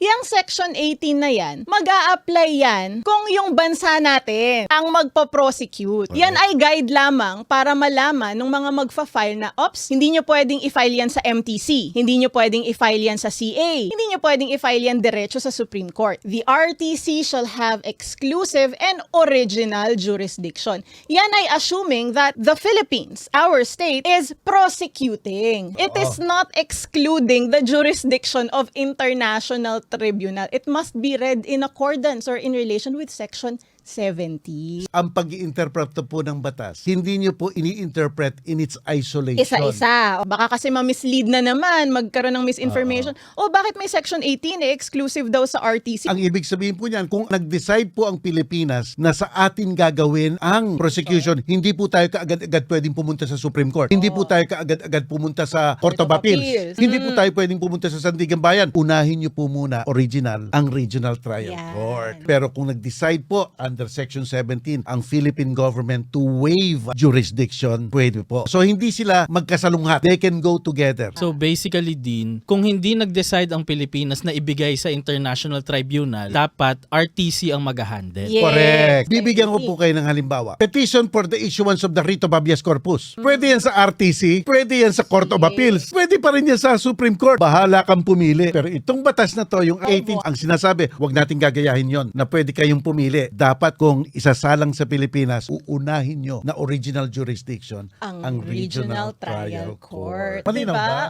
Yung Section 18 na yan, mag apply yan kung yung bansa natin ang magpo-prosecute. Yan ay guide lamang para malaman ng mga magfa-file na, ops, hindi nyo pwedeng i-file yan sa MTC. Hindi nyo pwedeng i-file yan sa CA. Hindi nyo pwedeng i-file yan diretso sa Supreme Court. The RTC shall have exclusive and original jurisdiction. Yan ay assuming that the Philippines, our state, is prosecuting. It is not excluding the jurisdiction of international tribunal. It must be read in accordance or in relation with Section 70. Ang pag interpret po ng batas, hindi nyo po ini-interpret in its isolation. Isa-isa. Baka kasi ma-mislead na naman, magkaroon ng misinformation. O bakit may Section 18 eh, exclusive daw sa RTC? Ang ibig sabihin po niyan, kung nag-decide po ang Pilipinas na sa atin gagawin ang prosecution, hindi po tayo kaagad-agad pwedeng pumunta sa Supreme Court. Hindi po tayo kaagad-agad pumunta sa Court of Appeals. Hindi po tayo pwedeng pumunta sa Sandigan Bayan. Unahin niyo po muna original ang Regional Trial Yan. Court. Pero kung nag-decide po under Section 17 ang Philippine government to waive jurisdiction, pwede po. So hindi sila magkasalunghat. They can go together. So basically din, kung hindi nag-decide ang Pilipinas na ibigay sa International Tribunal, dapat RTC ang mag-handle. Yes, Correct. Bibigyan ko po kayo ng halimbawa. Petition for the issuance of the writ of habeas corpus. Pwede yan sa RTC, pwede yan sa Court of Appeals, pwede pa rin yan sa Supreme Court. Bahala kang pumili. Pero itong batas na to, yung 18, ang sinasabi, wag natin gagayahin yon na pwede kayong pumili. Dapat kung isasalang sa Pilipinas, uunahin nyo na original jurisdiction Ang Regional Trial Court. Malinaw Diba? ba?